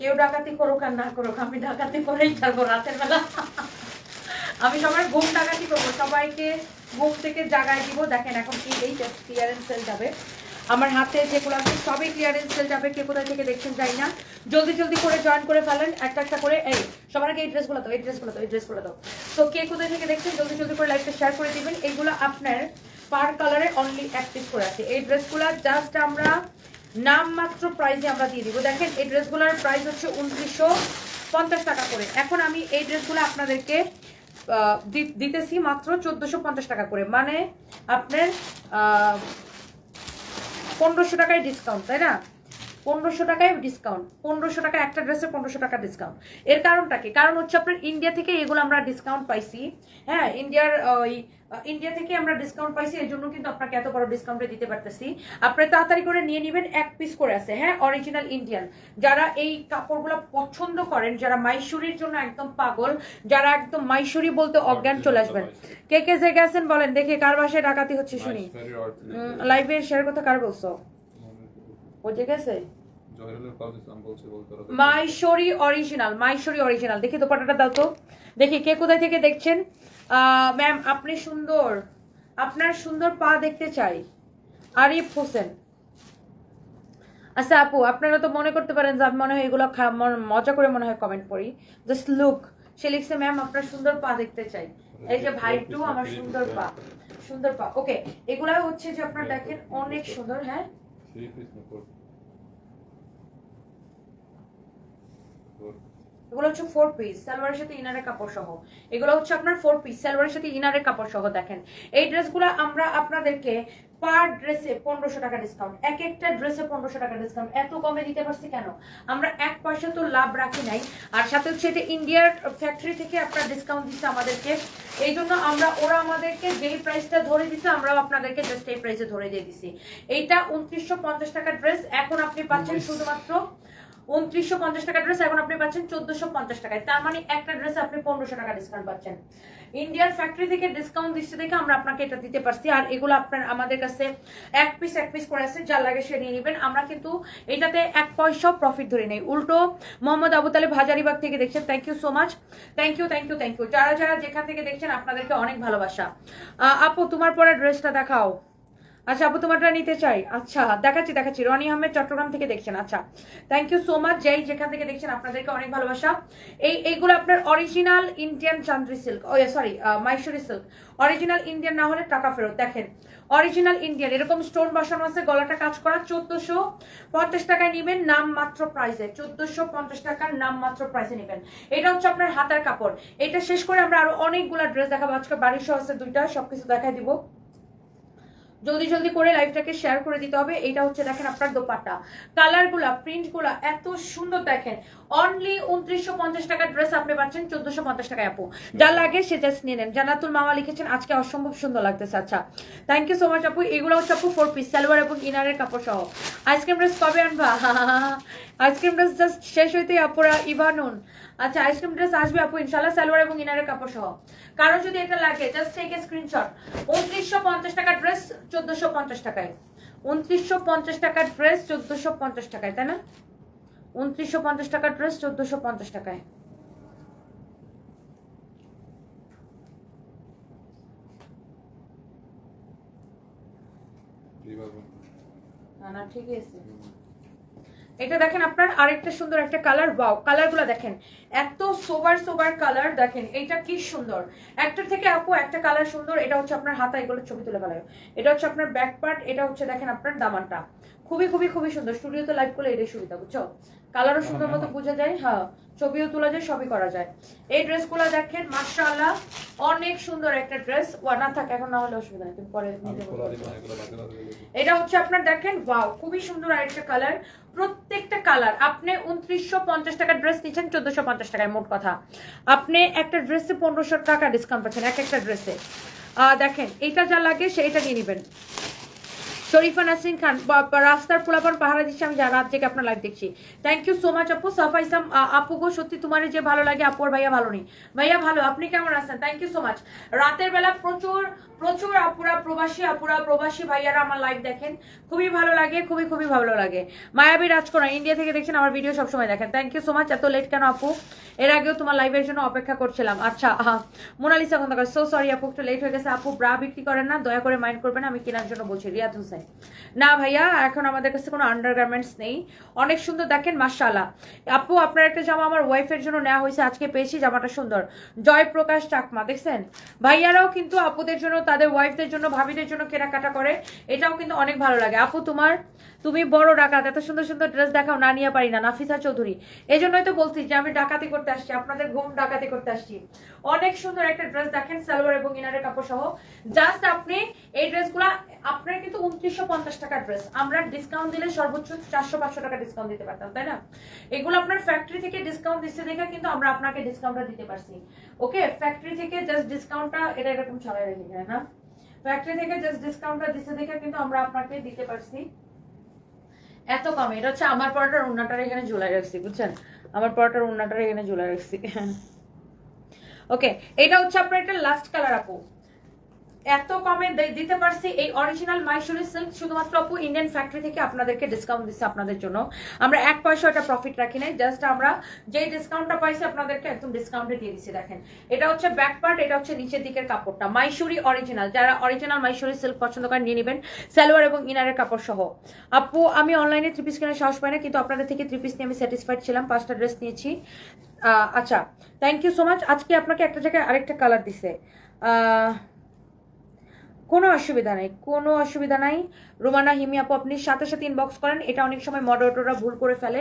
কেউ ডাকাতি করুক আর না করুক, আমি ডাকাতি করেই থাকব রাতের বেলা। আমি সবাই ঘুম ডাকাতি করব, সবাইকে ঘুম থেকে জাগায় দিব। দেখেন এখন কি এই ক্লিয়ারেন্স সেল যাবে। আমার হাতে যেগুলো আছে, সবই ক্লিয়ারেন্স সেল যাবে, কে কোথায় থেকে দেখছেন যাই না। জলদি জলদি করে জয়েন করে ফেলেন, একটা একটা করে। এই, সবার আগে এই ড্রেসগুলো দাও, এই ড্রেসগুলো তো এই ড্রেসগুলো দাও। তো কে কোথায় থেকে দেখছেন, জলদি জলদি করে লাইভটা শেয়ার করে দিবেন। এইগুলো আপনার পার কালারে অনলি পিস করে আছে। এই ড্রেসগুলো জাস্ট আমরা নাম মাত্র প্রাইসে আমরা দিয়ে দিব। দেখেন, এই ড্রেসগুলোর প্রাইস হচ্ছে উনত্রিশশো পঞ্চাশ টাকা করে। এখন আমি এই ড্রেসগুলো আপনাদেরকে দিতেছি মাত্র চোদ্দোশো পঞ্চাশ টাকা করে। মানে আপনার পনেরোশো টাকায় ডিসকাউন্ট তাই না? পনেরোশো টাকায় ডিসকাউন্ট পনেরোশো টাকা একটা ড্রেসে পনেরোশো টাকা ডিসকাউন্ট এর কারণটা কি? কারণ হচ্ছে আপনার ইন্ডিয়া থেকে এগুলো আমরা ডিসকাউন্ট পাইছি। হ্যাঁ ইন্ডিয়ার ওই ইন্ডিয়া থেকে আমরা ডিসকাউন্ট পাইছি এই জন্য কিন্তু আপনাকে এত বড় ডিসকাউন্টে দিতে পারতেছি। আপনি তাড়াতাড়ি করে নিয়ে নেবেন এক পিস করে আছে হ্যাঁ? অরিজিনাল ইন্ডিয়ান যারা এই কাপড়গুলো পছন্দ করেন যারা মাইশুরির জন্য একদম পাগল যারা একদম মাইশুরি বলতে অজ্ঞান চলে আসবেন। কে কে যে গেছেন বলেন দেখে কার বাসায় ডাকাতি হচ্ছে শুনি। লাইভে শেয়ার কথা কার বলছো? ও যে গেছে মাইশরি অরিজিনাল মাইশরি অরিজিনাল দেখি দোপাটাটা দাও তো। দেখি কে কোথায় থেকে দেখছেন? ম্যাম আপনি সুন্দর। আপনার সুন্দর পা দেখতে চাই। আরিফ হোসেন। আচ্ছা আপু, আপনারা তো মনে করতে পারেন যে আমি মনে হয় এগুলো মজা করে মনে হয় কমেন্ট করি। জাস্ট লুক সে লিখছে ম্যাম আপনার সুন্দর পা দেখতে চাই। এই যে ভাই টু আমার সুন্দর পা। সুন্দর পা। ওকে এগুলা হচ্ছে যে আপনারা দেখেন অনেক সুন্দর হ্যাঁ? এগুলো হচ্ছে ফোর পিস সালোয়ারের সাথে ইনারের কাপড় সহ। এগুলো হচ্ছে আপনার ফোর পিস সালোয়ারের সাথে ইনারের কাপড় সহ দেখেন। এই ড্রেসগুলো আমরা আপনাদেরকে পার ড্রেসে পনেরোশো টাকা ডিসকাউন্ট এক একটা ড্রেসে পনেরোশো টাকা ডিসকাউন্ট এত কমে দিতে পারছি কেন? আমরা এক পয়সা তো লাভ রাখি নাই। আর সাথে হচ্ছে এটা ইন্ডিয়ার ফ্যাক্টরি থেকে আপনার ডিসকাউন্ট দিচ্ছে আমাদেরকে। এই জন্য আমরা ওরা আমাদেরকে যেই প্রাইসটা ধরে দিচ্ছে আমরাও আপনাদেরকে জাস্ট এই প্রাইসে ধরে দিয়ে দিছি। এইটা উনত্রিশশো পঞ্চাশ টাকার ড্রেস এখন আপনি পাচ্ছেন শুধুমাত্র উনত্রিশশো পঞ্চাশ টাকা ড্রেস এখন আপনি পাচ্ছেন চোদ্দশো পঞ্চাশ টাকায়। তার মানে একটা ড্রেসে আপনি পনেরোশো টাকা ডিসকাউন্ট পাচ্ছেন। ইন্ডিয়ার ফ্যাক্টরি থেকে ডিসকাউন্ট দিচ্ছে দেখে আমরা আপনাকে এটা দিতে পারছি। আর এগুলো আপনার আমাদের কাছে এক পিস এক পিস করে আছে যা লাগে সে নিয়ে নেবেন। আমরা কিন্তু এটাতে এক পয়সাও প্রফিট ধরে নেই। উল্টো মোহাম্মদ আবু তালেব হাজারিবাগ থেকে দেখছেন। Thank you so much thank you thank you thank you যারা যারা যেখান থেকে দেখছেন, আপনাদেরকে অনেক ভালোবাসা। আপু, তোমার পরে ড্রেসটা দেখাও। আচ্ছা আপু, তোমারটা নিতে চাই। আচ্ছা দেখাচ্ছি দেখাচ্ছি। রনি আহমেদ চট্টগ্রাম থেকে দেখছেন আচ্ছা। থ্যাংক ইউ সো মাচ যেই যেখান থেকে দেখছেন, আপনাদেরকে অনেক ভালোবাসা। এই, এইগুলো আপনার original Indian Chanderi silk oh sorry Mysore silk original Indian না হলে টাকা ফেরত, দেখেন। অরিজিনাল ইন্ডিয়ান এরকম স্টোন বসানো আছে, গলাটা কাজ করা চোদ্দশো পঞ্চাশ টাকায় নেবেন, নাম মাত্র প্রাইসে চোদ্দশো পঞ্চাশ টাকার নাম মাত্র প্রাইসে নেবেন। এটা হচ্ছে আপনার হাতার কাপড়। এটা শেষ করে আমরা আরও অনেকগুলা ড্রেস দেখাবো। আজকে বাড়ির সহ আছে দুইটা, সবকিছু দেখাই দিব। জলদি জলদি করে লাইভটাকে শেয়ার করে দিতে হবে। এটা হচ্ছে দেখেন আপনার দোপাট্টা। কালারগুলা প্রিন্টগুলা এত সুন্দর দেখেন। অনলি উনত্রিশশো পঞ্চাশ টাকার ড্রেস আপনি পাচ্ছেন চোদ্দশো পঞ্চাশ টাকায় আপু। যা লাগে সে জাস্ট নিয়ে নেন। জানাতুল মামা লিখেছেন আজকে অসম্ভব সুন্দর লাগতেছে। আচ্ছা থ্যাংক ইউ সো মাচ আপু। এগুলো হচ্ছে আপু ফোর পিস সালোয়ার এবং ইনারের কাপড় সহ। আইসক্রিম ড্রেস কবে আনবা? আইসক্রিম ড্রেস জাস্ট শেষ হইতে আপুরা ইভানুন আচ্ছা আইসক্রিম ড্রেস আসবে আপু ইনশাল্লাহ সালোয়ার এবং ইনারের কাপড় সহ। কারও যদি এটা লাগে জাস্ট টেক এ স্ক্রিনশট উনত্রিশশো পঞ্চাশ টাকার ড্রেস চোদ্দশো পঞ্চাশ টাকায়। উনত্রিশশো পঞ্চাশ টাকার ড্রেস চোদ্দশো পঞ্চাশ টাকায় তাই না? উনত্রিশশো পঞ্চাশ টাকার ড্রেস চোদ্দশো পঞ্চাশ টাকায়। না না ঠিকই আছে। এটা দেখেন আপনার আরেকটা সুন্দর একটা কালার ওয়াও কালারগুলো দেখেন। এত সোবার সোবার কালার দেখেন, এইটা কি সুন্দর। একটা থেকে আপু একটা কালার সুন্দর, এটা হচ্ছে আপনার হাতা, এগুলো ছবি তুলে ফেলায়। এটা হচ্ছে আপনার ব্যাক পার্ট এটা হচ্ছে দেখেন আপনার দামানটা। খুবই খুবই খুবই সুন্দর। স্টুডিওতে লাইভ করলে এটাই সুবিধা, বুঝছ? কালারও সুন্দর মতো বোঝা যায় হ্যাঁ ছবিও তোলা যায়, সবই করা যায়। এই ড্রেসগুলো দেখেন, মাশাআল্লাহ, অনেক সুন্দর একটা ড্রেস ওয়া, না থাক, এখন না হলে অসুবিধা নেই পরে। এটা হচ্ছে আপনার দেখেন ওয়াও খুবই সুন্দর আরেকটা কালার প্রত্যেকটা কালার আপনি উনত্রিশশো পঞ্চাশ টাকার ড্রেস নিচ্ছেন, চোদ্দশো পঞ্চাশ টাকায়, মোট কথা। আপনি একটা ড্রেসে পনেরোশো টাকা ডিসকাউন্ট পাচ্ছেন, এক একটা ড্রেসে দেখেন এটা যা লাগে সেইটা নিয়ে নেবেন। শরীফা নাসরিন খান রাস্তার পোলাপান পাহারা দিচ্ছে, আমি রাত থেকে আপনার লাইভ দেখছি। থ্যাংক ইউ সো মাচ আপু। সাফা ইসলাম আপু গো, সত্যি তোমার যে ভালো লাগে আপুর ভাইয়া ভালো নেই। ভাইয়া ভালো, আপনি কেমন আছেন? থ্যাংক ইউ সো মাচ রাতের বেলা প্রচুর প্রচুর আপুরা, প্রবাসী আপুরা, প্রবাসী ভাইয়ারা আমার লাইভ দেখেন। খুবই ভালো লাগে, খুবই খুবই ভালো লাগে। মায়াবী রাজকোনা ইন্ডিয়া থেকে দেখছেন, আমার ভিডিও সবসময় দেখেন। থ্যাংক ইউ সো মাচ এত লেট কেন আপু? এর আগেও তোমার লাইভের জন্য অপেক্ষা করছিলাম। আচ্ছা মোনালিসা খন্দকার সো সরি আপু, একটু লেট হয়ে গেছে। আপু ব্রা বিক্রি করেন না, দয়া করে মাইন্ড করবেন আমি কেনার জন্য বলছি, রিয়াদ হোসেন। না ভাইয়া, এখন আমাদের কাছে কোনো আন্ডারগার্মেন্টস নেই। অনেক সুন্দর দেখেন, মাশাআল্লাহ। আপু, আপনার একটা জামা আমার ওয়াইফের জন্য নেওয়া হয়েছে, আজকে পেয়েছি, জামাটা সুন্দর। জয়প্রকাশ চাকমা, দেখছেন? ভাইয়ারাও কিন্তু আপুদের জন্য, তাদের ওয়াইফদের জন্য, ভাবিদের জন্য কেনাকাটা করে। এটাও কিন্তু অনেক ভালো লাগে। আপু, তোমার? তুমি বড় ডাকাত, এত সুন্দর সুন্দর ড্রেস দেখাও, না নিয়ে পারি না, নাফিসা চৌধুরী। এই জন্যই তো বলছি যে, আমি ডাকাতি করতে আসছি, আপনাদের ঘুম ডাকাতি করতে আসছি। অনেক সুন্দর একটা ড্রেস দেখেন, সালোয়ার এবং ইনারের কাপড় সহ জাস্ট আপনি এই ড্রেসগুলা আপনার কিন্তু উনত্রিশশো পঞ্চাশ টাকার ড্রেস আমরা ডিসকাউন্ট দিলে সর্বোচ্চ চারশো পাঁচশো টাকা ডিসকাউন্ট দিতে পারতাম, তাই না? এগুলো আপনার ফ্যাক্টরি থেকে ডিসকাউন্ট দিচ্ছে দেখে কিন্তু আমরা আপনাকে ডিসকাউন্টটা দিতে পারছি। ওকে ফ্যাক্টরি থেকে জাস্ট ডিসকাউন্টটা এটা এরকম ছড়াই রেখে যায় না? ফ্যাক্টরি থেকে জাস্ট ডিসকাউন্টটা দিচ্ছে দেখে কিন্তু আমরা আপনাকে দিতে পারছি। এত কম, এটা হচ্ছে আমার পরোটার উন্নাটার এখানে ঝুলাই রাখছি, বুঝছেন? আমার পরোটার উন্নাটার এখানে ঝুলাই রাখছি। ওকে এটা হচ্ছে আপনার একটা লাস্ট কালার আপু। এত কমে দিতে পারছি এই অরিজিনাল মাইসুরি সিল্ক শুধুমাত্র আপু ইন্ডিয়ান ফ্যাক্টরি থেকে আপনাদেরকে ডিসকাউন্ট দিচ্ছে আপনাদের জন্য। আমরা এক পয়সা এটা প্রফিট রাখি নাই জাস্ট আমরা যে ডিসকাউন্টটা পাইছি আপনাদেরকে একদম ডিসকাউন্টে দিয়ে দিচ্ছি, দেখেন। এটা হচ্ছে ব্যাক পার্ট এটা হচ্ছে নিচের দিকের কাপড়টা মাইসুরি অরিজিনাল যারা অরিজিনাল মাইসুরি সিল্ক পছন্দ করেন, নিয়ে নেবেন। সালোয়ার এবং ইনারের কাপড় সহ। আপু, আমি অনলাইনে থ্রি পিস কেনার সাহস পাই না, কিন্তু আপনাদের থেকে থ্রি পিস নিয়ে আমি স্যাটিসফাইড ছিলাম, পাঁচটা ড্রেস নিয়েছি। আচ্ছা থ্যাংক ইউ সো মাচ আজকে আপনাকে একটা জায়গায় আরেকটা কালার দিছে। কোনো অসুবিধা নাই, কোনো অসুবিধা নাই। রোমানা, হিমি আপু, আপনি সাথে সাথে ইনবক্স করেন, এটা অনেক সময় মডারেটররা ভুল করে ফেলে।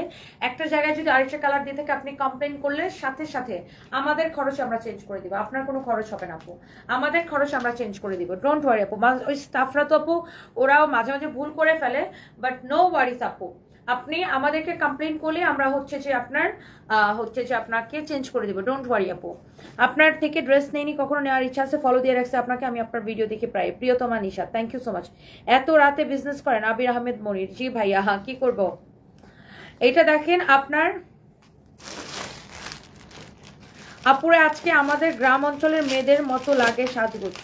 একটা জায়গায় যদি আরেকটা কালার দিয়ে থাকে, আপনি কমপ্লেন করলে সাথে সাথে আমাদের খরচ আমরা চেঞ্জ করে দিব। আপনার কোনো খরচ হবে না, আপু। আমাদের খরচ আমরা চেঞ্জ করে দিব। ডোন্ট ওয়ারি আপু। ওই স্টাফরা তো, আপু, ওরাও মাঝে মাঝে ভুল করে ফেলে বাট নো ওয়ারিস আপু। আপনি আমাদেরকে কমপ্লেন করলে আমরা হচ্ছে যে আপনার হচ্ছে যে আপনাকে চেঞ্জ করে দেবো। ডোন্ট ওয়ারি আপু। আপনার থেকে ড্রেস নেইনি কখনো নেওয়ার ইচ্ছা আছে ফলো দিয়ে রাখছে আপনাকে, আমি আপনার ভিডিও দেখে প্রায় প্রিয়তমা নিশা। থ্যাংক ইউ সো মাচ এত রাতে বিজনেস করেন আবির আহমেদ মনির। জি ভাইয়া হ্যাঁ কি করব? এটা দেখেন আপনার, আপুরে আজকে আমাদের গ্রাম অঞ্চলের মেয়েদের মতো লাগে সাজগুজ।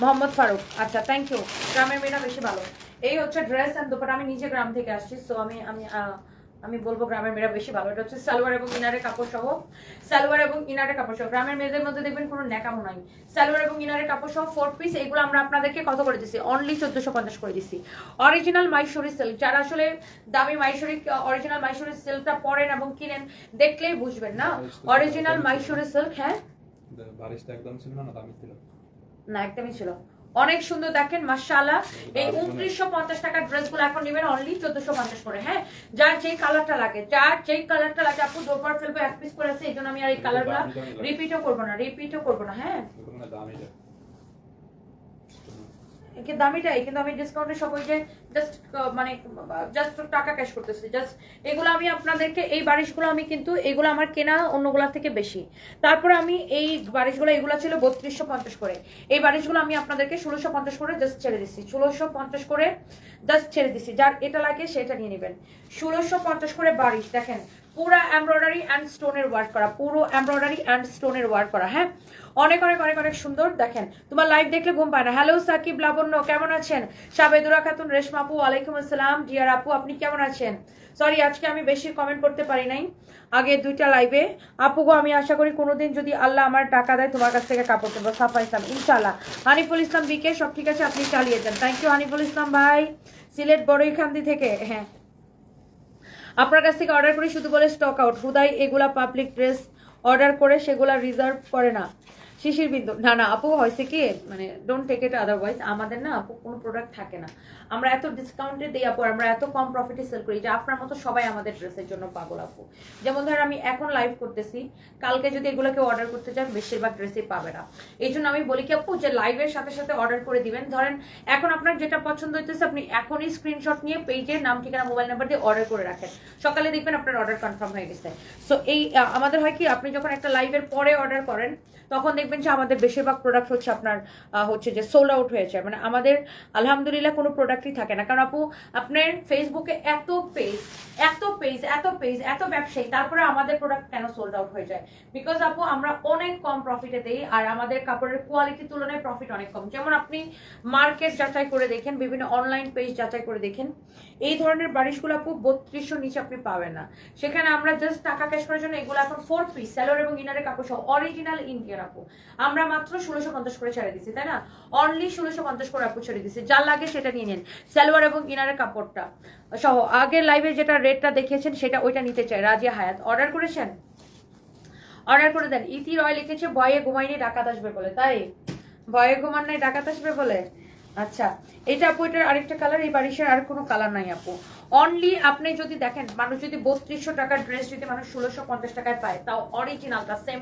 মোহাম্মদ ফারুক আচ্ছা থ্যাংক ইউ গ্রামের মেয়েরা বেশি ভালো। এই হচ্ছে ড্রেস অ্যান্ড দোপাটা আমি নিজে গ্রাম থেকে আসছি সো আমি আমি আমি বলব গ্রামের মেয়েরা বেশি ভালো। এটা হচ্ছে সালোয়ার এবং ইনারের কাপড় সহ সালোয়ার এবং ইনারের কাপড় সহ গ্রামের মেয়েদের মধ্যে দেখবেন কোনো ন্যাকামো নাই। সালোয়ার এবং ইনারের কাপড় সহ ফোর পিস এগুলো আমরা আপনাদেরকে কত করে দিচ্ছি অনলি চোদ্দশো পঞ্চাশ করে দিচ্ছি অরিজিনাল মাইসুরি সিল্ক যারা আসলে দামি মাইসুরি অরিজিনাল মাইসুরি সিল্কটা পরেন এবং কিনেন দেখলেই বুঝবেন না? অরিজিনাল মাইসুরি সিল্ক হ্যাঁ? বারিশটা একদম ছিল না দামি ছিল? না একদমই ছিল। অনেক সুন্দর দেখেন মাসাল্লাহ এই উনত্রিশশো পঞ্চাশ টাকার ড্রেসগুলো এখন নেবেন অনলি চোদ্দশো পঞ্চাশ করে হ্যাঁ? যার যেই কালারটা লাগে যার যেই কালারটা লাগে আপু দোপার ফেলব এক পিস করে আছে এই জন্য আমি আর এই কালার কালারগুলো রিপিটও করব না রিপিটও করব না হ্যাঁ? যায় একে দামিটাই, কিন্তু আমি ডিসকাউন্টে সব ওই যে জাস্ট মানে জাস্ট টাকা ক্যাশ করতেছি জাস্ট এগুলো আমি আপনাদেরকে, এই বারিশগুলো আমি কিন্তু, এগুলো আমার কেনা অন্যগুলোর থেকে বেশি। তারপরে আমি এই বারিশগুলো, এগুলো ছিল বত্রিশশো পঞ্চাশ করে। এই বারিশগুলো আমি আপনাদেরকে ষোলোশো পঞ্চাশ করে জাস্ট ছেড়ে দিচ্ছি। ষোলোশো পঞ্চাশ করে জাস্ট ছেড়ে দিচ্ছি। যার এটা লাগে সেটা নিয়ে নেবেন। ষোলোশো পঞ্চাশ করে বারিশ, দেখেন পুরো এমব্রয়ডারি অ্যান্ড স্টোনের ওয়ার্ক করা, পুরো এমব্রয়ডারি অ্যান্ড স্টোনের ওয়ার্ক করা হ্যাঁ? অনেক অনেক অনেক অনেক সুন্দর, দেখেন। তোমার লাইভ দেখলে ঘুম পায় না। হ্যালো সাকিব লাবণ্য, কেমন আছেন? সাবেদুরা খাতুন, রেশমা আপু, ওয়ালাইকুম আসসালাম। ডিয়ার আপু, আপনি কেমন আছেন? সরি আজকে আমি বেশি কমেন্ট করতে পারি নাই। আগে দুইটা লাইভে আপু গো, আমি আশা করি কোনোদিন যদি আল্লাহ আমার টাকা দেয়, তোমার কাছ থেকে কাপড় দেবো সাফা ইসলাম ইনশাল্লাহ হানিফুল ইসলাম বিকে সব ঠিক আছে, আপনি চালিয়ে যান। থ্যাংক ইউ হানিফুল ইসলাম ভাই। সিলেট বড়ইখান্দি থেকে হ্যাঁ। আপনার কাছ থেকে অর্ডার করি, শুধু বলে স্টক আউট হুদাই এগুলা পাবলিক ড্রেস অর্ডার করে সেগুলা রিজার্ভ করে না। শিশির বিন্দু না না, আপু হয়েছে কি? মানে ডোন্ট টেক ইট আদারওয়াইজ আমাদের না আপু কোনো প্রোডাক্ট থাকে না। আমরা এত ডিসকাউন্টে দিই আপু, আমরা এত কম প্রফিটে সেল করি যে আপনার মতো সবাই আমাদের ড্রেসের জন্য পাগল আপু। যেমন ধরেন আমি এখন লাইভ করতেছি, কালকে যদি এগুলোকে অর্ডার করতে চান বেশিরভাগ ড্রেসই পাবে না এই জন্য আমি বলি কি আপু, যে লাইভের সাথে সাথে অর্ডার করে দিবেন। ধরেন এখন আপনার যেটা পছন্দ হইতেছে, আপনি এখনই স্ক্রিনশট নিয়ে পেজের নাম, ঠিকানা মোবাইল নাম্বার দিয়ে অর্ডার করে রাখেন। সকালে দেখবেন আপনার অর্ডার কনফার্ম হয়ে গেছে। সো এই আমাদের হয় কি, আপনি যখন একটা লাইভের পরে অর্ডার করেন, তখন দেখবেন যে আমাদের বেশিরভাগ প্রোডাক্ট হচ্ছে আপনার হচ্ছে যে সোল্ড আউট হয়েছে। মানে আমাদের, আলহামদুলিল্লাহ কোনো প্রোডাক্ট প্রোডাক্টই থাকে না। কারণ আপু, আপনার ফেসবুকে এত পেজ এত পেজ এত পেজ এত ব্যবসায়ী, তারপরে আমাদের প্রোডাক্ট কেন সোল্ড আউট হয়ে যায়? বিকজ আপু, আমরা অনেক কম প্রফিটে দেই আর আমাদের কাপড়ের কোয়ালিটির তুলনায় প্রফিট অনেক কম। যেমন আপনি মার্কেট যাচাই করে দেখেন, বিভিন্ন অনলাইন পেজ যাচাই করে দেখেন, এই ধরনের বারিশগুলো আপু বত্রিশশো নিচে আপনি পাবেন না। সেখানে আমরা জাস্ট টাকা ক্যাশ করার জন্য এগুলো এখন ফোর পিস স্যালোর এবং ইনারের কাপড় সহ অরিজিনাল ইন্ডিয়ান আপু। আমরা মাত্র ষোলোশো পঞ্চাশ করে ছেড়ে দিচ্ছি তাই না? অনলি ষোলোশো পঞ্চাশ করে আপু ছেড়ে দিচ্ছি যা লাগে সেটা নিয়ে নিন। সালোয়ার এবং ইনারের কাপড়টা সহ। আগের লাইভে যেটা রেটটা দেখিয়েছেন, সেটা ওইটা নিতে চাই, রাজিয়া হায়াত। অর্ডার করেছেন? অর্ডার করে দেন। ইতি রয় লিখেছে, ভয়ে ঘুমাইনি ডাকাত আসবে বলে। তাই? ভয়ে ঘুমান নাই, ডাকাত আসবে বলে? আচ্ছা। এটা আপু, এটার আরেকটা কালার এই বারিশের আর কোনো কালার নাই আপু। অনলি আপনি যদি দেখেন, মানুষ যদি বত্রিশশো টাকার ড্রেস যদি মানুষ ষোলোশো পঞ্চাশ টাকায় পায়, তাও অরিজিনাল অরিজিনালটা same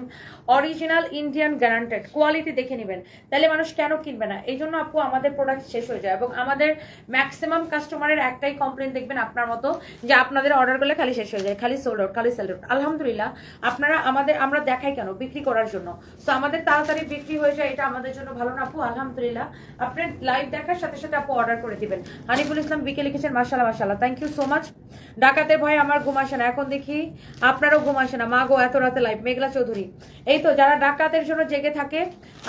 original Indian guaranteed quality দেখে নেবেন। তাহলে মানুষ কেন কিনবে না? এই জন্য আপু, আমাদের প্রোডাক্ট শেষ হয়ে যায় এবং আমাদের ম্যাক্সিমাম কাস্টমারের একটাই কমপ্লেন দেখবেন আপনার মতো, যে আপনাদের অর্ডার করলে খালি শেষ হয়ে যায়, খালি সোল্ড আউট খালি সেল আউট আলহামদুলিল্লাহ, আপনারা আমাদের, আমরা দেখাই কেন? বিক্রি করার জন্য। তো আমাদের তাড়াতাড়ি বিক্রি হয়ে যায়, এটা আমাদের জন্য ভালো না আপু, আলহামদুলিল্লাহ। আপনার লাইভ দেখার সাথে সাথে আপু অর্ডার করে দিবেন। হানিফুল ইসলাম, বিকে লিখেছেন মাসাল্লাহ মাসাল্লাহ থ্যাংক ইউ সো মাচ ডাকাতের ভয় আমার ঘুম আসে না। এখন দেখি আপনারও ঘুম আসে না। মা গো এত রাতে লাইভ মেঘলা চৌধুরী। এই তো যারা ডাকাতের জন্য জেগে থাকে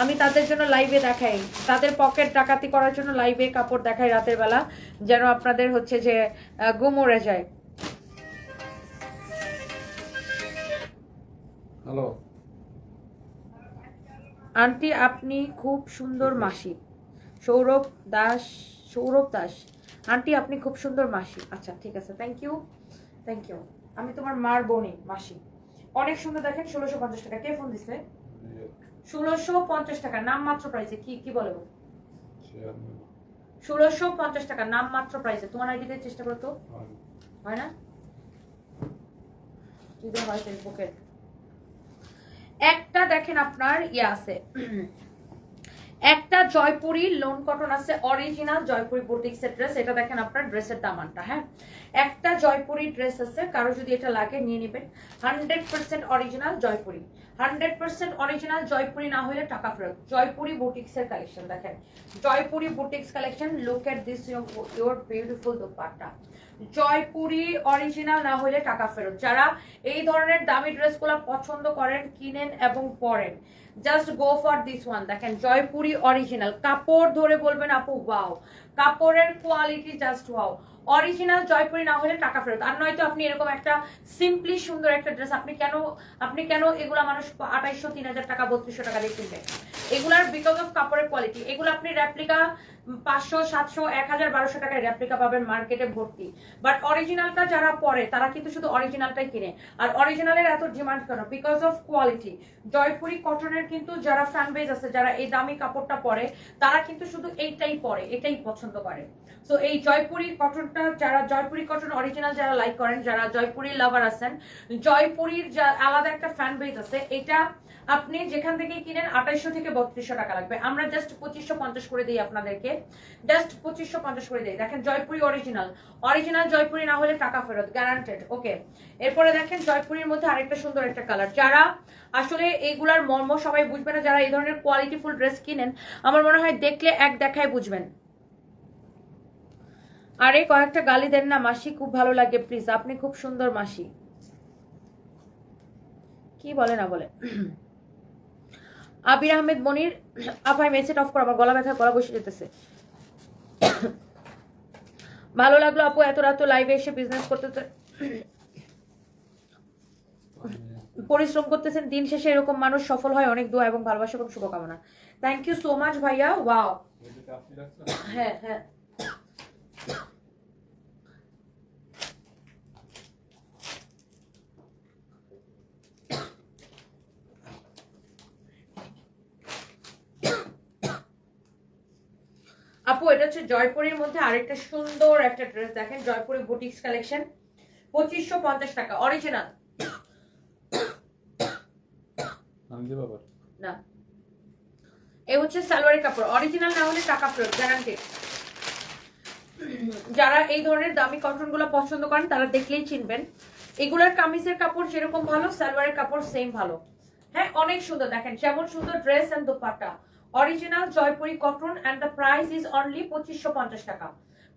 আমি তাদের জন্য লাইভে দেখাই। তাদের পকেট ডাকাতি করার জন্য লাইভে কাপড় দেখাই রাতের বেলা যেন আপনাদের হচ্ছে যে ঘুম উড়ে যায়। হ্যালো আন্টি আপনি খুব সুন্দর মাসি। সৌরভ দাস সৌরভ দাস। আন্টি, আপনি খুব সুন্দর মাসি। আচ্ছা ঠিক আছে থ্যাংক ইউ থ্যাংক ইউ আমি তোমার মার বোনই, মাসি। অনেক সুন্দর দেখেন, ষোলোশো পঞ্চাশ টাকা। কে ফোন দিছে? ষোলোশো পঞ্চাশ টাকা, নাম মাত্র প্রাইসে কি কি বলে ষোলোশো পঞ্চাশ টাকা, নাম মাত্র প্রাইসে তোমার আইডিতে চেষ্টা করো তো। হয় না? হয় একটা দেখেন আপনার ইয়ে আছে। একটা জয়পুরি লোন কটন আছে অরিজিনাল জয়পুরি বুটিক্সের ড্রেস এটা দেখেন আপনার ড্রেসের দামানটা হ্যাঁ? একটা জয়পুরি ড্রেস আছে, কারও যদি এটা লাগে নিয়ে নেবেন। Hundred percent original Jaipuri. Hundred percent original Jaipuri না হলে টাকা ফেরত। জয়পুরি বুটিক্সের কালেকশন দেখেন। Jaipuri boutiques collection look at this your beautiful dupatta. Jaipuri original না হলে টাকা ফেরত। যারা এই ধরনের দামি ড্রেসগুলো পছন্দ করেন, কিনেন এবং পরেন just go for this one দেখেন, জয়পুরি অরিজিনাল কাপড় ধরে বলবেন আপু ওয়াও কাপড়ের quality just wow original Jaipuri না হলে টাকা ফেরত। আর নয়তো আপনি এরকম একটা সিম্পলি সুন্দর একটা ড্রেস আপনি কেন আপনি কেন এগুলা মানুষ আঠাইশশো, তিন হাজার টাকা, বত্রিশশো টাকা দিয়ে কিনবে এগুলার বিকজ অফ কাপড়ের কোয়ালিটি এগুলো আপনি রেপ্লিকা পাঁচশো, সাতশো, এক হাজার, বারোশো টাকায় রেপ্লিকা পাবেন মার্কেটে ভর্তি। বাট অরিজিনালটা যারা পরে, তারা কিন্তু শুধু অরিজিনালটাই কিনে। আর অরিজিনালের এত ডিমান্ড কেন? বিকজ অফ কোয়ালিটি জয়পুরি কটনের কিন্তু যারা ফ্যান বেজ আছে, যারা এই দামি কাপড়টা পরে, তারা কিন্তু শুধু এইটাই পরে, এটাই পছন্দ করে। সো এই জয়পুরি কটনটা যারা, জয়পুরি কটন অরিজিনাল যারা লাইক করেন, যারা জয়পুরি লাভার আছেন, জয়পুরির আলাদা একটা ফ্যান বেজ আছে, এটা আপনি যেখান থেকে কিনেন, আঠাইশশো থেকে বত্রিশশো টাকা লাগবে। আমরা জাস্ট পঁচিশশো পঞ্চাশ করে দিই আপনাদেরকে। জাস্ট পঁচিশশো পঞ্চাশ করে দিই। দেখেন জয়পুরি অরিজিনাল অরিজিনাল জয়পুরি না হলে টাকা ফেরত গ্যারান্টেড ওকে এরপরে দেখেন জয়পুরির মধ্যে আরেকটা সুন্দর একটা কালার যারা আসলে এইগুলার মর্ম সবাই বুঝবে না, যারা এই ধরনের কোয়ালিটিফুল ড্রেস কিনেন, আমার মনে হয় দেখলে এক দেখায় বুঝবেন। আরে, কয়েকটা গালি দেন না, মাসি, খুব ভালো লাগে প্লিজ আপনি খুব সুন্দর মাসি। কি বলে না বলে? আবির আহমেদ মনির আপায় মেসেট অফ করো আমার গলা ব্যথা, গলা বসে যেতেছে। ভালো লাগল আপু, এত রাত লাইভে এসে বিজনেস করতে পরিশ্রম করতেছেন, দিন শেষে এরকম মানুষ সফল হয়, অনেক দোয়া এবং ভালোবাসা এবং শুভকামনা। থ্যাংক ইউ সো মাচ ভাইয়া ওয়াও হ্যাঁ হ্যাঁ। আপু এটা হচ্ছে জয়পুরের মধ্যে আরেকটা সুন্দর একটা ড্রেস দেখেন জয়পুরি বুটিক্স কালেকশন পঁচিশশো পঞ্চাশ টাকা অরিজিনাল না। এ হচ্ছে সালোয়ারের কাপড় অরিজিনাল না হলে টাকা ফেরত যারা এই ধরনের দামি কটনগুলো পছন্দ করেন তারা দেখলেই চিনবেন। এগুলার কামিজের কাপড় যেরকম ভালো সালোয়ারের কাপড় সেম ভালো। হ্যাঁ অনেক সুন্দর দেখেন যেমন সুন্দর dress and dupatta. Original Jaipuri cotton and the price is only পঁচিশশো পঞ্চাশ টাকা।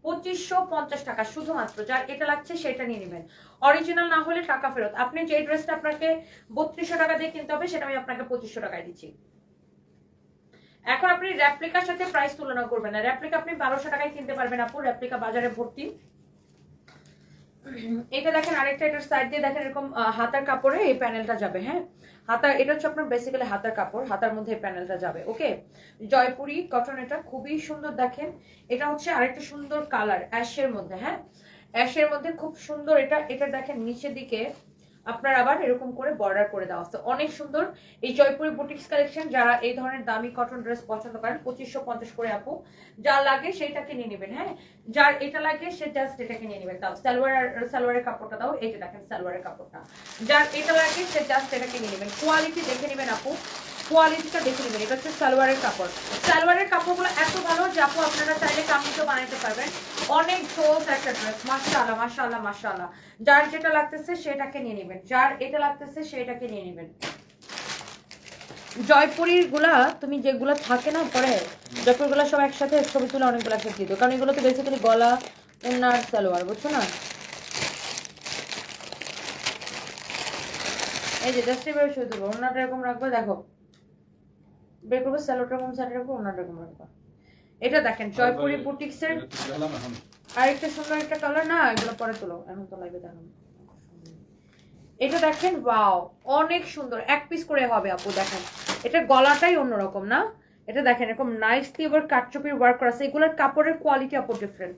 পঁচিশশো পঞ্চাশ টাকা শুধুমাত্র, যার এটা লাগছে সেটা নিয়ে নেবেন। অরিজিনাল না হলে টাকা ফেরত। আপনি যে ড্রেসটা আপনাকে বত্রিশশো টাকা দিয়ে কিনতে হবে, সেটা আমি আপনাকে পঁচিশশো টাকায় দিচ্ছি। এখন আপনি র্যাপ্লিকার সাথে প্রাইস তুলনা করবেন। না র্যাপ্লিকা আপনি বারোশো টাকায় কিনতে পারবেন আপু। র্যাপ্লিকা বাজারে ভর্তি। এটা দেখেন আরেকটা, এটার সাইড দিয়ে দেখেন এরকম হাতার কাপড়ে এই প্যানেলটা যাবে হ্যাঁ? হাতা, এটা হচ্ছে আপনার বেসিক্যালি হাতার কাপড়, হাতার মধ্যে প্যানেলটা যাবে ওকে জয়পুরি কটন এটা খুবই সুন্দর দেখেন। এটা হচ্ছে আরেকটা সুন্দর কালার অ্যাশের মধ্যে হ্যাঁ? অ্যাশের মধ্যে খুব সুন্দর এটা এটা দেখেন নিচের দিকে আপনার আবার এরকম করে বর্ডার করে দেওয়া আছে। অনেক সুন্দর এই জয়পুরি বুটিক্স কালেকশন যারা এই ধরনের দামি কটন ড্রেস পছন্দ করেন, পঁচিশশো পঞ্চাশ করে আপু, যা লাগে সেইটাকে নিয়ে নেবেন হ্যাঁ? যার এটা লাগে সে জাস্ট এটাকে নিয়ে নেবেন। দাও সালোয়ার সালোয়ারের কাপড়টা দাও, এই যে দেখেন সালোয়ারের কাপড়টা। যার এটা লাগে সে জাস্ট এটাকে নিয়ে নেবেন। কোয়ালিটি দেখে নেবেন আপু। কোয়ালিটিটা দেখে নেবেন। এটা হচ্ছে সালোয়ারের কাপড়। সালোয়ারের কাপড়গুলো এত ভালো যে আপু আপনারা চাইলে কামিজও বানাতে পারবেন। অনেক জোস একটা ড্রেস মাশাআল্লাহ মাশাআল্লাহ মাশাআল্লাহ। যার যেটা লাগতেছে সেটাকে নিয়ে নেবেন। যার এটা লাগতেছে সেটাকে নিয়ে নেবেন। জয়পুরীরগুলা তুমি যেগুলো থাকে না পরে জয়পুরগুলা সব একসাথে ছবি তুলে অনেকগুলো একসাথে দিও। কারণ এগুলো তো বেসিক্যালি গলা উন্নার সালোয়ার, বুঝছ না? এই যে জাস্ট এভাবে দেবো ওনাটা এরকম রাখব, দেখো। বের করব স্যালোটা এরকম সাইডে রাখব ওনাটা এরকম রাখব এটা দেখেন জয়পুরি বুটিক্সের আরেকটা সুন্দর একটা কালার না এগুলো পরে তোলো এখন তো লাগবে দেখো এটা দেখেন ওয়াও অনেক সুন্দর। এক পিস করে হবে আপু দেখেন। এটা গলাটাই অন্যরকম না? এটা দেখেন এরকম নাইসলি এবার কাটচুপির ওয়ার্ক করা আছে। এগুলোর কাপড়ের কোয়ালিটি আপু ডিফারেন্ট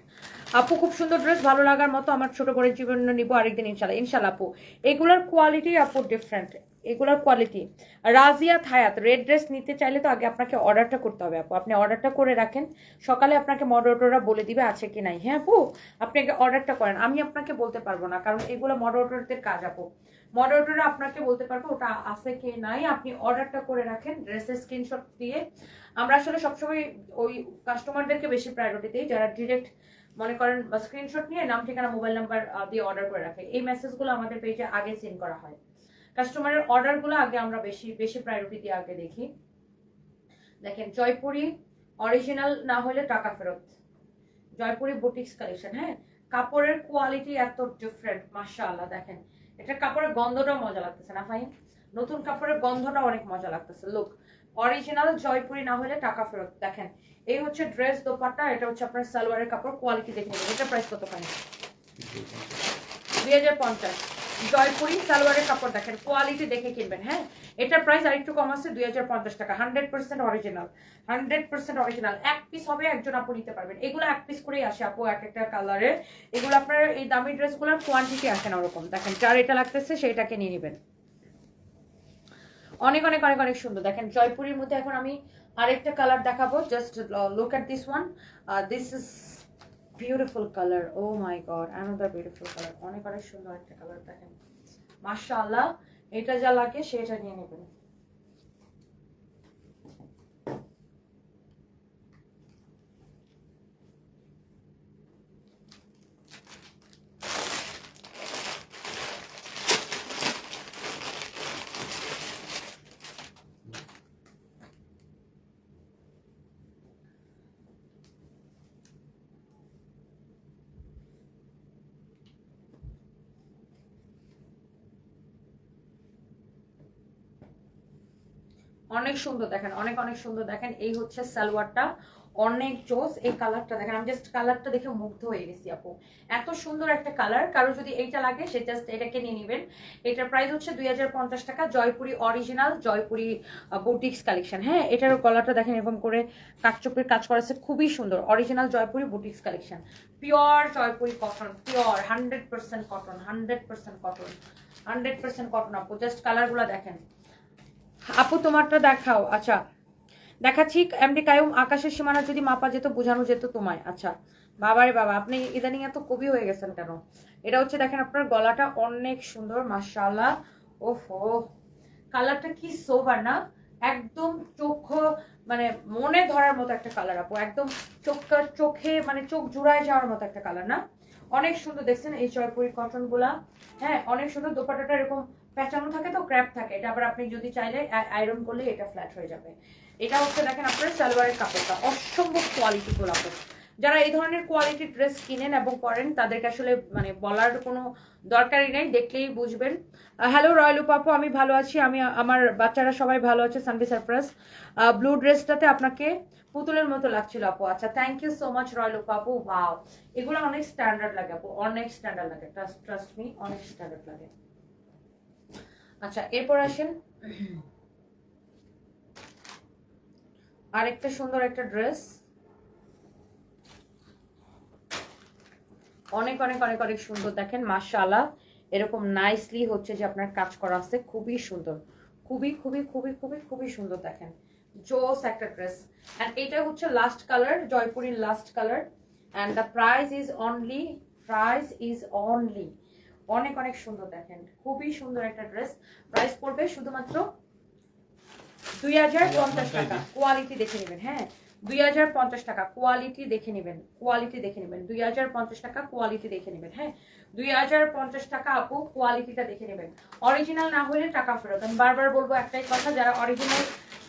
আপু খুব সুন্দর ড্রেস ভালো লাগার মতো আমার ছোট করে জীবন নিবো আরেকদিন ইনশাল্লাহ ইনশাল্লাহ আপু এগুলোর কোয়ালিটি আপু ডিফারেন্ট এগুলোর কোয়ালিটি রাজিয়া থায়াত রেড ড্রেস নিতে চাইলে তো আগে আপনাকে অর্ডারটা করতে হবে আপু। আপনি অর্ডারটা করে রাখেন, সকালে আপনাকে মডারেটররা বলে দিবে আছে কি নাই। হ্যাঁ আপু? আপনি আগে অর্ডারটা করেন। আমি আপনাকে বলতে পারব না, কারণ এগুলো মডারেটরদের কাজ আপু। মডারেটররা আপনাকে বলতে পারব ওটা আছে কি নাই। আপনি অর্ডারটা করে রাখেন ড্রেসের স্ক্রিনশট দিয়ে। আমরা আসলে সবসময় ওই কাস্টমারদেরকে বেশি প্রায়োরিটি দিই, যারা ডিরেক্ট মনে করেন স্ক্রিনশট নিয়ে নাম, ঠিকানা মোবাইল নাম্বার দিয়ে অর্ডার করে রাখে। এই মেসেজগুলো আমাদের পেজে আগে সেন্ড করা হয়। কাস্টমারের অর্ডারগুলো আগে আমরা বেশি বেশি প্রায়োরিটি দিয়ে আগে দেখি। দেখেন জয়পুরি অরিজিনাল না হলে টাকা ফেরত। জয়পুরি বুটিক্স কালেকশন হ্যাঁ? কাপড়ের কোয়ালিটি এত ডিফারেন্ট মাশাআল্লাহ, দেখেন। এটা কাপড়ের গন্ধটাও মজা লাগতেছে না ভাই নতুন কাপড়ের গন্ধটা অনেক মজা লাগতেছে। লুক অরিজিনাল জয়পুরি না হলে টাকা ফেরত। দেখেন, এই হচ্ছে ড্রেস দোপাট্টা এটা হচ্ছে আপনার সালোয়ারের কাপড় কোয়ালিটি দেখে নেবেন। এটা প্রাইস কত ফাইন দুই হাজার পঞ্চাশ। জয়পুরি সালোয়ারের কাপড় দেখেন কোয়ালিটি দেখে কিনবেন হ্যাঁ? এটার প্রাইস আরেকটু কম আছে, দুই হাজার পঞ্চাশ টাকা hundred percent original hundred percent original এক পিস হবে, একজন আপু নিতে পারবেন। এগুলো এক পিস করেই আসে আপু, এক একটা কালারের এগুলো আপনার এই দামি ড্রেসগুলোর কোয়ান্টিটি আসে না ওরকম। দেখেন, যার এটা লাগতেছে সেইটাকে নিয়ে নেবেন। অনেক অনেক অনেক অনেক সুন্দর। দেখেন, জয়পুরের মধ্যে এখন আমি আরেকটা কালার দেখাবো। Just look at this one this is beautiful colour oh my god another beautiful colour অনেক অনেক সুন্দর একটা কালার দেখেন। মাশাআল্লাহ, এটা যা লাগে সেটা নিয়ে নেবেন। অনেক সুন্দর দেখেন, অনেক অনেক সুন্দর দেখেন। এই হচ্ছে সালোয়ারটা, অনেক জোস এই কালারটা দেখেন, আমি জাস্ট কালারটা দেখে মুগ্ধ হয়ে গেছি আপু। এত সুন্দর একটা কালার, কারও যদি এইটা লাগে, সে জাস্ট এটাকে নিয়ে নেবেন। এটার প্রাইস হচ্ছে দুই হাজার পঞ্চাশ টাকা, Jaipuri original Jaipuri boutiques collection হ্যাঁ এটার গলাটা দেখেন, এরকম করে কাঠচোপের কাজ করা আছে, খুবই সুন্দর। Original Jaipuri boutiques collection pure Jaipuri cotton pure hundred percent cotton hundred percent cotton hundred percent cotton আপু। জাস্ট কালারগুলো দেখেন। আপু, তোমারটা দেখাও আচ্ছা। দেখাচ্ছি, এমডি কায়ুম, আকাশের সীমানা যদি মাপা যেত, বোঝানো যেত তোমায়। আচ্ছা। বাবারে বাবা, আপনি ইদানিং এত কবি হয়ে গেছেন কেন? এটা হচ্ছে দেখেন আপনার গলাটা অনেক সুন্দর, মাশাআল্লাহ। ওফো কালারটা কি সোবার না? একদম চোখ মানে মনে ধরার মতো একটা কালার আপু। একদম চোখ চোখে মানে চোখ জুড়ায় যাওয়ার মতো একটা কালার না? অনেক সুন্দর, দেখছেন এই জয়পুরি কটনগুলা? হ্যাঁ অনেক সুন্দর দোপাটাটা এরকম প্যাঁচানো থাকে তো, ক্র্যাপ থাকে। এটা আবার আপনি যদি চাইলে আয়রন করলে এটা ফ্ল্যাট হয়ে যাবে। এটা হচ্ছে দেখেন আপনার সালোয়ারের কাপড়টা। অসম্ভব কোয়ালিটি আপু যারা এই ধরনের কোয়ালিটির ড্রেস কিনেন এবং পরেন, তাদেরকে আসলে মানে বলার কোনো দরকারই নেই, দেখলেই বুঝবেন। হ্যালো রয়্যাল পাপু আমি ভালো আছি। আমি, আমার বাচ্চারা সবাই ভালো আছে সানভি সারপ্রাস ব্লু ড্রেসটাতে আপনাকে পুতুলের মতো লাগছিল আপু। আচ্ছা thank you so much royal Papu wow এগুলো অনেক স্ট্যান্ডার্ড লাগে আপু, অনেক স্ট্যান্ডার্ড লাগে। ট্রাস্ট ট্রাস্ট মি অনেক স্ট্যান্ডার্ড লাগে। আচ্ছা এরপর আসেন। আরেকটা সুন্দর একটা ড্রেস। অনেক অনেক অনেক অনেক সুন্দর দেখেন, মাশাআল্লাহ। এরকম নাইসলি হচ্ছে যে আপনার কাজ করা আছে, খুবই সুন্দর। খুবই খুবই খুবই খুবই খুবই সুন্দর দেখেন। জোস একটা ড্রেস। অ্যান্ড এটা হচ্ছে last colour জয়পুরীর last colour and the price is only price is only অনেক অনেক সুন্দর দেখেন। খুবই সুন্দর একটা ড্রেস প্রাইস পড়বে শুধুমাত্র দুই হাজার পঞ্চাশ টাকা। কোয়ালিটি দেখে নেবেন হ্যাঁ? দুই হাজার পঞ্চাশ টাকা। কোয়ালিটি দেখে নেবেন কোয়ালিটি দেখে নেবেন। দুই হাজার পঞ্চাশ টাকা কোয়ালিটি দেখে নেবেন হ্যাঁ? দুই হাজার পঞ্চাশ টাকা আপু কোয়ালিটিটা দেখে নেবেন। অরিজিনাল না হলে টাকা ফেরত। আমি বারবার বলব একটাই কথা যারা অরিজিনাল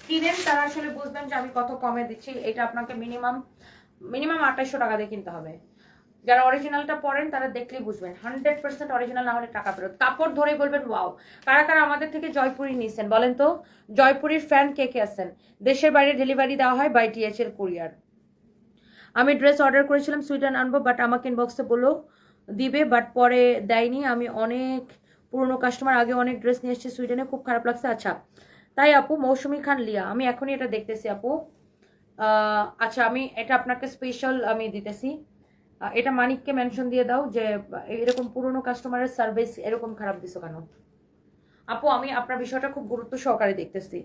কিনেন তারা আসলে বুঝবেন যে আমি কত কমে দিচ্ছি। এটা আপনাকে মিনিমাম মিনিমাম আঠাইশশো টাকা দিয়ে কিনতে হবে। যারা অরিজিনালটা পড়েন তারা দেখলেই বুঝবেন। হান্ড্রেড পার্সেন্ট অরিজিনাল না হলে টাকা ফেরত। কাপড় ধরে বলবেন ওয়াও কারা কারা আমাদের থেকে জয়পুরি নিয়েছেন বলেন তো? জয়পুরির ফ্যান কে কে আছেন? দেশের বাইরে ডেলিভারি দেওয়া হয় বাই টিএচএল কুরিয়ার আমি ড্রেস অর্ডার করেছিলাম সুইডেন আনব বাট আমাকে ইনবক্সে বলো দিবে বাট পরে দেয়নি। আমি অনেক পুরনো কাস্টমার আগে অনেক ড্রেস নিয়ে এসেছি সুইডেনে খুব খারাপ লাগছে। আচ্ছা তাই আপু, মৌসুমি খান লিয়া, আমি এখনই এটা দেখতেছি আপু। আচ্ছা আমি, এটা আপনাকে স্পেশাল আমি দিতেছি। এটা মানিককে মেনশন দিয়ে দাও যে এরকম পুরনো কাস্টমারের সার্ভিস এরকম খারাপ দিছো কেন? আপু, আমি আপনার বিষয়টা খুব গুরুত্ব সহকারে দেখতেছি।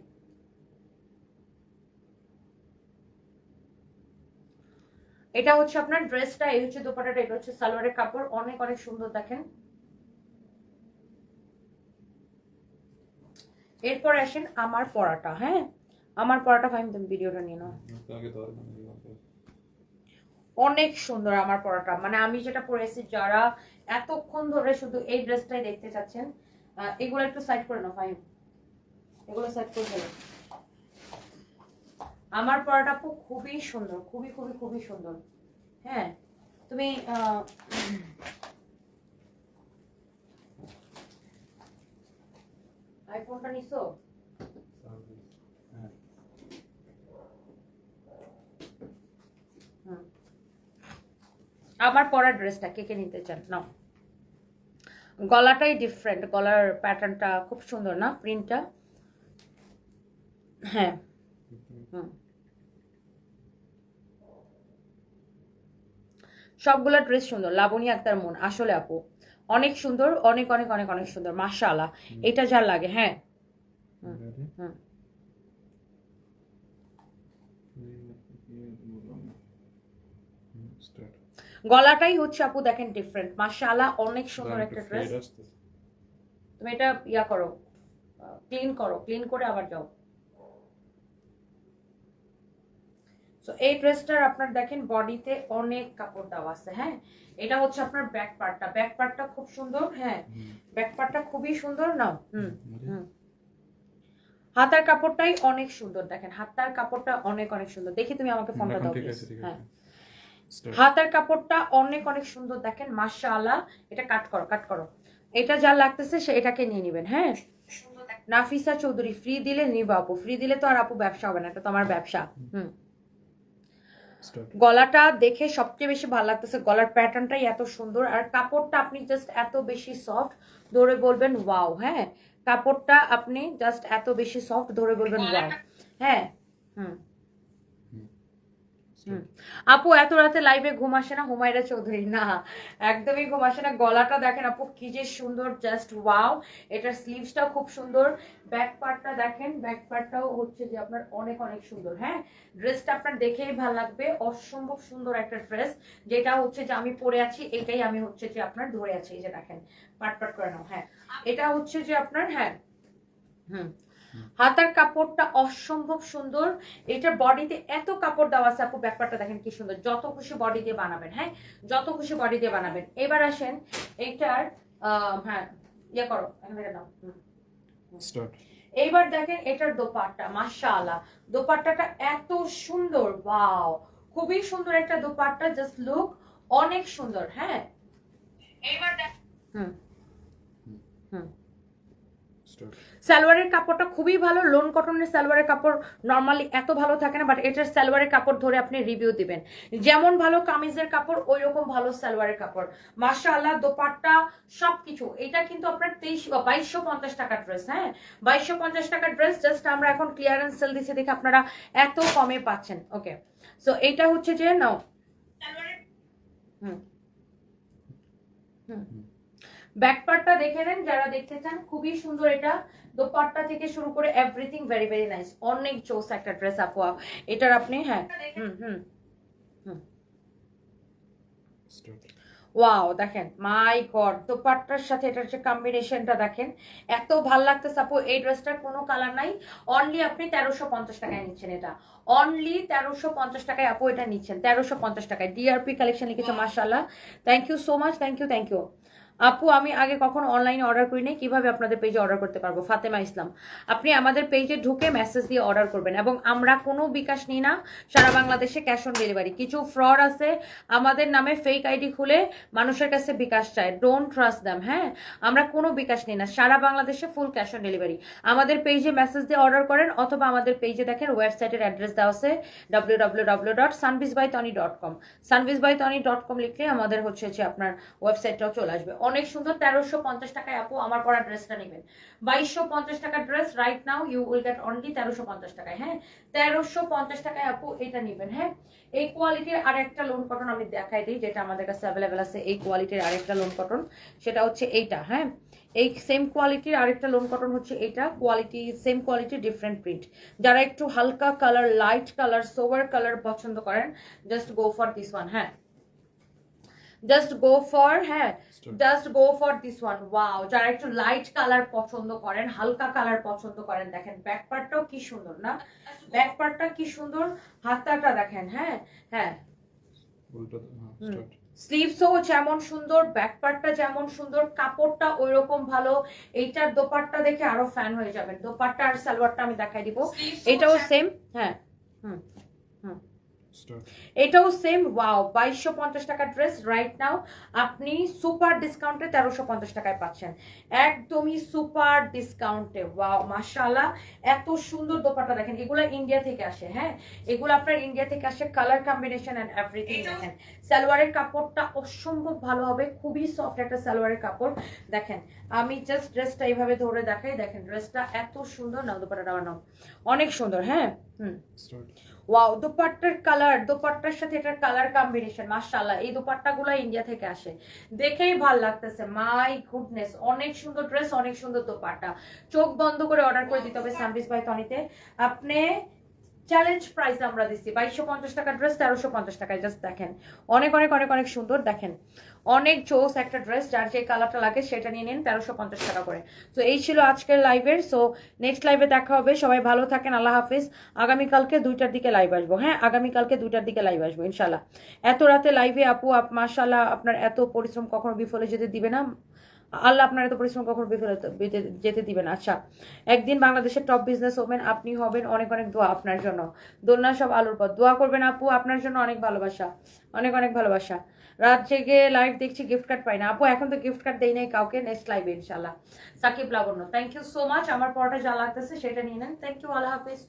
এটা হচ্ছে আপনার ড্রেসটা এই হচ্ছে দোপাটাটা এটা হচ্ছে সালোয়ারের কাপড়, অনেক অনেক সুন্দর দেখেন। এরপর আসেন আমার পরাটা হ্যাঁ? আমার পরাটা ফাইন তুমি ভিডিওটা নিয়ে নাও তোমাকে তো আর মানে ইয়ে করতে হবে। অনেক সুন্দর আমার পরাটা। মানে আমি যেটা পরেছি, যারা এতক্ষণ ধরে শুধু এই ড্রেসটাই দেখতে চাচ্ছেন এগুলো একটু সাইড করে নাও ফাইন এগুলো সাইড করে ফেলো। আমার পরাটা আপু খুবই সুন্দর, খুবই খুবই খুবই সুন্দর। হ্যাঁ তুমি আইফোনটা নিছো হ্যাঁ হুম। আমার পরা ড্রেসটা কে কে নিতে চান? নাও। গলাটাই ডিফারেন্ট গলার প্যাটার্নটা খুব সুন্দর না? প্রিন্টটা হ্যাঁ। হুম। সবগুলা ড্রেস সুন্দর লাবণী আক্তার মন আসলে আপু। অনেক সুন্দর অনেক অনেক অনেক অনেক সুন্দর মাশাআল্লাহ। এটা যা লাগে হ্যাঁ? হুম। হুম, গলাটাই হচ্ছে আপু দেখেন ডিফারেন্ট মাশাআল্লাহ অনেক সুন্দর একটা ড্রেস তুমি এটা ইয়া করো ক্লিন করো ক্লিন করে আবার যাও। তো এই ড্রেসটার আপনার দেখেন বডিতে অনেক কাপড় দেওয়া আছে হ্যাঁ? এটা হচ্ছে আপনার ব্যাক পার্টটা ব্যাক পার্টটা খুব সুন্দর হ্যাঁ? ব্যাক পার্টটা খুবই সুন্দর নাও হুম ready? হুম। হাতার কাপড়টাই অনেক সুন্দর দেখেন। হাতার কাপড়টা অনেক অনেক সুন্দর। দেখি তুমি আমাকে ফোনটা দাও হ্যাঁ. হাতার কাপড়টা অনেক অনেক সুন্দর দেখেন মাশাআল্লাহ। এটা কাট করো কাট করো। এটা যা লাগতেছে সে এটাকে নিয়ে নেবেন হ্যাঁ? নাফিসা চৌধুরী ফ্রি দিলে নিবা আপু ফ্রি দিলে তো আর আপু ব্যবসা হবে না এটা তো আমার ব্যবসা। হুম। গলাটা দেখে সবচেয়ে বেশি ভালো লাগতেছে গলার প্যাটার্নটাই এত সুন্দর। আর কাপড়টা আপনি জাস্ট এত বেশি সফট ধরে বলবেন ওয়াও হ্যাঁ? কাপড়টা আপনি জাস্ট এত বেশি সফট ধরে বলবেন ওয়াও হ্যাঁ? হুম হুম। আপু এত রাতে লাইভে ঘুম আসে না? হুমায়রা চৌধুরী না। একদমই ঘুম আসে না। গলাটা দেখেন আপু কি যে সুন্দর জাস্ট ওয়াও এটার স্লিভসটাও খুব সুন্দর। ব্যাক পার্টটা দেখেন ব্যাক পার্টটাও হচ্ছে যে আপনার অনেক অনেক সুন্দর হ্যাঁ? ড্রেসটা আপনার দেখেই ভালো লাগবে। অসম্ভব সুন্দর একটা ড্রেস যেটা হচ্ছে যে আমি পরে আছি এটাই আমি হচ্ছে যে আপনার ধরে আছি। এই যে দেখেন পাট পাট করে নাও হ্যাঁ। এটা হচ্ছে যে আপনার হ্যাঁ। হুম। হাতার কাপড়টা অসম্ভব সুন্দর। এটার বডিতে এত কাপড় দেওয়া আছে আপু ব্যাপারটা দেখেন কি সুন্দর। যত খুশি বডি দিয়ে বানাবেন হ্যাঁ? যত খুশি বডি দিয়ে বানাবেন। এবার আসেন এইটার আহ, হ্যাঁ ইয়ে করো এখান থেকে দাও হুম। Start. এইবার দেখেন এটার দোপাট্টা মাশাআল্লাহ। দোপাট্টাটা এত সুন্দর ওয়াও খুবই সুন্দর একটা দোপাট্টা জাস্ট লুক অনেক সুন্দর হ্যাঁ? এইবার দেখ হুম হুম। Start. সালোয়ারের কাপড়টা খুবই ভালো লোন কটনের সালোয়ারের কাপড় নর্মালি এত ভালো থাকে না বাট এটার সালোয়ারের কাপড় ধরে আপনি রিভিউ দিবেন। যেমন ভালো কামিজের কাপড় ওই রকম ভালো সালোয়ারের কাপড়। মাসা আল্লাহ দোপাট্টা সবকিছু। এটা কিন্তু আপনার তেইশ বাইশশো পঞ্চাশ টাকার ড্রেস হ্যাঁ? বাইশশো পঞ্চাশ টাকার ড্রেস জাস্ট আমরা এখন ক্লিয়ারেন্স সেল দিচ্ছি দেখে আপনারা এত কমে পাচ্ছেন। ওকে সো এটা হচ্ছে যে নাও। হুম। হুম। ব্যাকপার্টটা দেখে নেন যারা দেখতে চান খুবই সুন্দর এটা। দোপাট্টা থেকে শুরু করে এভরিথিং ভেরি ভেরি নাইস অনেক চোস একটা ড্রেস আপু। এটার আপনি হ্যাঁ হুম হুম Start. ওয়াও দেখেন মাই গড দোপাট্টার সাথে এটার যে কম্বিনেশনটা দেখেন এত ভালো লাগতেছে আপু। এই ড্রেসটার কোনো কালার নাই। অনলি আপনি তেরোশো পঞ্চাশ টাকায় নিচ্ছেন এটা। অনলি তেরোশো পঞ্চাশ টাকায় আপু এটা নিচ্ছেন। তেরোশো পঞ্চাশ টাকায়। ডিআরপি কালেকশন লিখেছে মার্শাল্লাহ thank you so much thank you thank you আপু, আমি আগে কখনো অনলাইনে অর্ডার করি নাই কীভাবে আপনাদের পেজে অর্ডার করতে পারব? ফাতেমা ইসলাম, আপনি আমাদের পেজে ঢুকে মেসেজ দিয়ে অর্ডার করবেন এবং আমরা কোনো বিকাশ নিই না। সারা বাংলাদেশে ক্যাশ অন ডেলিভারি কিছু ফ্রড আছে, আমাদের নামে ফেক আইডি খুলে মানুষের কাছে বিকাশ চায়। ডোন্ট ট্রাস্ট দ্যাম হ্যাঁ? আমরা কোনো বিকাশ নিই না। সারা বাংলাদেশে ফুল ক্যাশ অন ডেলিভারি আমাদের পেজে মেসেজ দিয়ে অর্ডার করেন, অথবা আমাদের পেজে দেখেন ওয়েবসাইটের অ্যাড্রেস দেওয়া আছে W W W dot Sanvis by Tony dot com Sanvis by Tony dot com লিখলে আমাদের হচ্ছে যে আপনার ওয়েবসাইটটাও চলে আসবে। অনেক সুন্দর, তেরোশো পঞ্চাশ টাকায় আপু আমার পরা ড্রেসটা নেবেন। বাইশশো পঞ্চাশ টাকার dress right now you will get only তেরোশো পঞ্চাশ টাকায় হ্যাঁ? তেরোশো পঞ্চাশ টাকায় আপু এটা নেবেন হ্যাঁ? এই কোয়ালিটির আরেকটা লোন কটন আমি দেখাই দিই, যেটা আমাদের কাছে অ্যাভেলেবেল আছে। এই কোয়ালিটির আরেকটা লোন কটন সেটা হচ্ছে এইটা হ্যাঁ? এই সেম কোয়ালিটির আরেকটা লোন কটন হচ্ছে এটা quality same quality different print যারা একটু হালকা colour light colour sober colour পছন্দ করেন just go for this one হ্যাঁ? জাস্ট গো ফর হ্যাঁ just go for this one wow যারা একটু লাইট কালার পছন্দ করেন হালকা কালার পছন্দ করেন দেখেন ব্যাক পার্টটাও কি সুন্দর না? ব্যাক পার্টটা কি সুন্দর? হাতাটা দেখেন হ্যাঁ হ্যাঁ। হ্যাঁ হুম। স্লিভসও যেমন সুন্দর ব্যাক পার্টটা যেমন সুন্দর কাপড়টা ওই রকম ভালো এইটার দোপাট্টা দেখে আরও ফ্যান হয়ে যাবেন। দোপাট্টা আর সালোয়ারটা আমি দেখাই দিব। এটাও সেম হ্যাঁ স্টার্ট এটাও সেম ওয়াও বাইশশো পঞ্চাশ টাকার ড্রেস রাইট নাও আপনি সুপার ডিসকাউন্টে তেরোশো পঞ্চাশ টাকায় পাচ্ছেন। একদমই সুপার ডিসকাউন্টে ওয়াও মাশাআল্লাহ এত সুন্দর দোপাট্টা দেখেন এগুলো ইন্ডিয়া থেকে আসে হ্যাঁ? এগুলো আপনার ইন্ডিয়া থেকে আসে কালার কম্বিনেশন অ্যান্ড এভরিথিং দেখেন। সালোয়ারের কাপড়টা অসম্ভব ভালো হবে খুবই সফট একটা সালোয়ারের কাপড় দেখেন। আমি জাস্ট ড্রেসটা এইভাবে ধরে দেখাই দেখেন ড্রেসটা এত সুন্দর না দোপাট্টাটা বানাও অনেক সুন্দর হ্যাঁ? হুম। ওয়াও দুপাট্টার কালার দুপাট্টার সাথে এটার কালার কম্বিনেশন মাশাআল্লাহ, এই দোপাট্টাগুলো ইন্ডিয়া থেকে আসে। দেখেই ভালো লাগতেছে মাই গুডনেস অনেক সুন্দর ড্রেস অনেক সুন্দর দোপাট্টা। চোখ বন্ধ করে অর্ডার করে দিতে হবে সার্ভিস ভাই তনিতে। আপনি চ্যালেঞ্জ প্রাইস আমরা দিচ্ছি। বাইশশো পঞ্চাশ টাকার ড্রেস তেরোশো পঞ্চাশ টাকায়। জাস্ট দেখেন। অনেক অনেক অনেক অনেক সুন্দর। দেখেন, অনেক জোস একটা ড্রেস যার যে কালারটা লাগে সেটা নিয়ে নিন তেরোশো পঞ্চাশ টাকা করে। তো এই ছিল আজকের লাইভের সো নেক্সট লাইভে দেখা হবে। সবাই ভালো থাকেন। আল্লাহ হাফিজ। আগামীকালকে দুইটার দিকে লাইভ আসব। হ্যাঁ আগামীকালকে দুইটার দিকে লাইভ আসব ইনশাল্লাহ এত রাতে লাইভে আপু মাশাল্লাহ আপনার এত পরিশ্রম কখনো বিফলে যেতে দিবে না? আল্লাহ আপনার এত পরিশ্রম কখনো বিফলে যেতে- দিবেন। আচ্ছা একদিন বাংলাদেশের টপ বিজনেস ওমেন আপনি হবেন। অনেক অনেক দোয়া আপনার জন্য। দোলনা সব আলোর পর দোয়া করবেন আপু, আপনার জন্য অনেক ভালোবাসা। অনেক অনেক ভালোবাসা। রাত জেগে লাইভ দেখছি গিফট কার্ড পাই না। আপু, এখন তো গিফট কার্ড দেই নাই কাউকে। নেক্সট লাইভে ইনশাল্লাহ Sakib Labanya thank you so much আমার পরটা যা লাগতেছে সেটা নিয়ে নেন। থ্যাংক ইউ আল্লাহ হাফিজ।